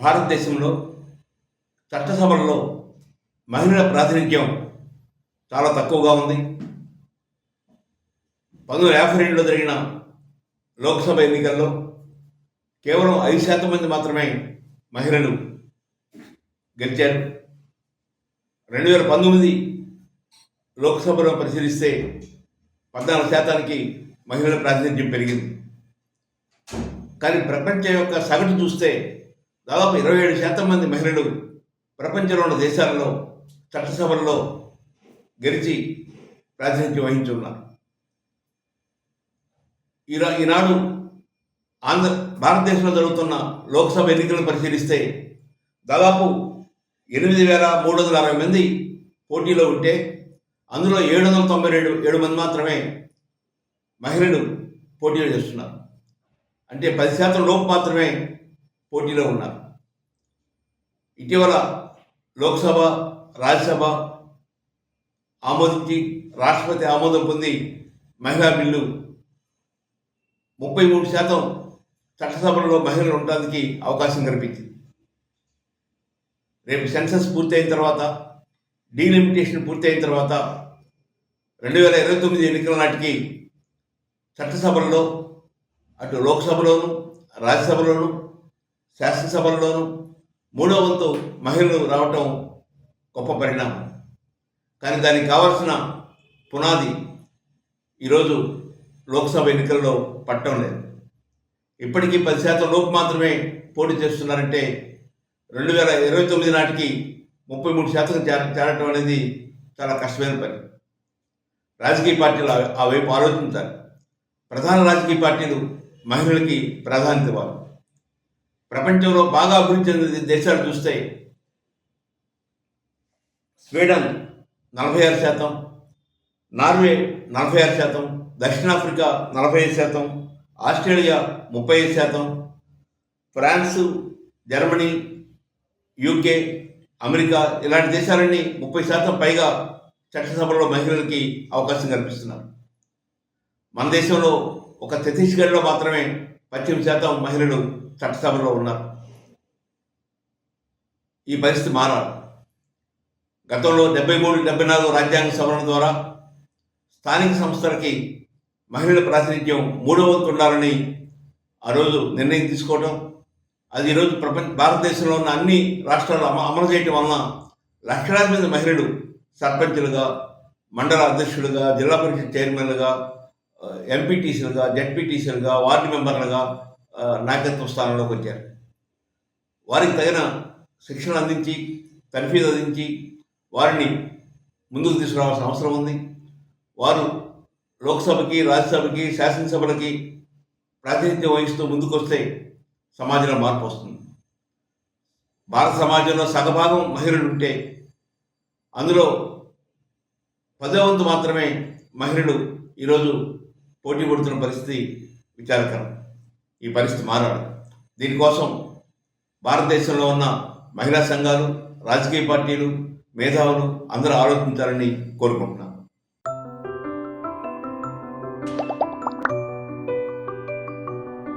భారతదేశంలో చట్టసభల్లో మహిళల ప్రాతినిధ్యం చాలా తక్కువగా ఉంది. పంతొమ్మిది వందల యాభై రెండులో జరిగిన లోక్సభ ఎన్నికల్లో కేవలం ఐదు శాతం మంది మాత్రమే మహిళలు గెలిచారు. రెండు వేల పంతొమ్మిది లోక్సభలో పరిశీలిస్తే పద్నాలుగు శాతానికి మహిళల ప్రాతినిధ్యం పెరిగింది. కానీ ప్రపంచం యొక్క సగటు చూస్తే దాదాపు ఇరవై ఏడు శాతం మంది మహిళలు ప్రపంచంలో ఉన్న దేశాలలో చట్టసభల్లో గెలిచి ప్రాతినిధ్యం వహించున్నారు. ఈరా ఈనాడు ఆంధ్ర భారతదేశంలో జరుగుతున్న లోక్సభ ఎన్నికలను పరిశీలిస్తే దాదాపు ఎనిమిది వేల మూడు వందల అరవై మంది పోటీలో ఉంటే అందులో ఏడు వందల తొంభై రెండు ఏడు మంది మాత్రమే మహిళలు పోటీలు చేస్తున్నారు. అంటే పది శాతం లోపు మాత్రమే పోటీలో ఉన్నారు. ఇటీవల లోక్సభ రాజ్యసభ ఆమోదించి రాష్ట్రపతి ఆమోదం పొంది మహిళా బిల్లు ముప్పై మూడు శాతం చట్టసభలలో మహిళలు ఉండడానికి అవకాశం కల్పించింది. రేపు సెన్సస్ పూర్తయిన తర్వాత డీలిమిటేషన్ పూర్తయిన తర్వాత రెండు వేల ఇరవై తొమ్మిది ఎన్నికల నాటికి చట్టసభల్లో అటు లోక్సభలోను రాజ్యసభలోను శాసనసభల్లోనూ మూడో వంతు మహిళలు రావటం గొప్ప పరిణామం. కానీ దానికి కావాల్సిన పునాది ఈరోజు లోక్సభ ఎన్నికల్లో పట్టడం లేదు. ఇప్పటికీ పది శాతం లోపు మాత్రమే పోటీ చేస్తున్నారంటే రెండు వేల ఇరవై తొమ్మిది నాటికి ముప్పై మూడు శాతం చేర చేరటం అనేది చాలా కష్టమైన పని. రాజకీయ పార్టీలు ఆ- ఆ వైపు ఆలోచించాలి. ప్రధాన రాజకీయ పార్టీలు మహిళలకి ప్రాధాన్యత ఇవ్వాలి. ప్రపంచంలో బాగా అభివృద్ధి చెందిన దేశాలు చూస్తే స్వీడన్ నలభై ఆరు శాతం నార్వే నలభై ఆరు శాతం దక్షిణాఫ్రికా నలభై ఐదు శాతం ఆస్ట్రేలియా ముప్పై ఐదు శాతం ఫ్రాన్సు జర్మనీ యూకే అమెరికా ఇలాంటి దేశాలన్నీ ముప్పై శాతం పైగా చట్టసభలో మహిళలకి అవకాశం కల్పిస్తున్నారు. మన దేశంలో ఒక ఛత్తీస్గఢ్లో మాత్రమే పద్దెనిమిది శాతం మహిళలు చట్టసభలో ఉన్నారు. ఈ పరిస్థితి మారాలి. గతంలో డెబ్బై మూడు డెబ్బై నాలుగు రాజ్యాంగ సవరణ ద్వారా స్థానిక సంస్థలకి మహిళల ప్రాతినిధ్యం మూడో వంతు ఉండాలని ఆ రోజు నిర్ణయం తీసుకోవడం అది ఈరోజు ప్రపంచ భారతదేశంలో ఉన్న అన్ని రాష్ట్రాలు అమ అమలు చేయటం వలన లక్షలాది మంది మహిళలు సర్పంచులుగా మండల అధ్యక్షులుగా జిల్లా పరిషత్ చైర్మన్లుగా ఎంపీటీసీలుగా జడ్పీటీసీలుగా వార్డు మెంబర్లుగా నాయకత్వ స్థానంలోకి వచ్చారు. వారికి తగిన శిక్షణ అందించి తర్ఫీదు అందించి వారిని ముందుకు తీసుకురావాల్సిన అవసరం ఉంది. వారు లోక్సభకి రాజ్యసభకి శాసనసభలకి ప్రాతినిధ్యం వహిస్తూ ముందుకొస్తే సమాజంలో మార్పు వస్తుంది. భారత సమాజంలో సగభాగం మహిళలు ఉంటే అందులో పదో వంతు మాత్రమే మహిళలు ఈరోజు పోటీ పడుతున్న పరిస్థితి విచారకరం. ఈ పరిస్థితి మారాలి. దీనికోసం భారతదేశంలో ఉన్న మహిళా సంఘాలు రాజకీయ పార్టీలు మేధావులు అందరూ ఆలోచించాలని కోరుకుంటున్నాను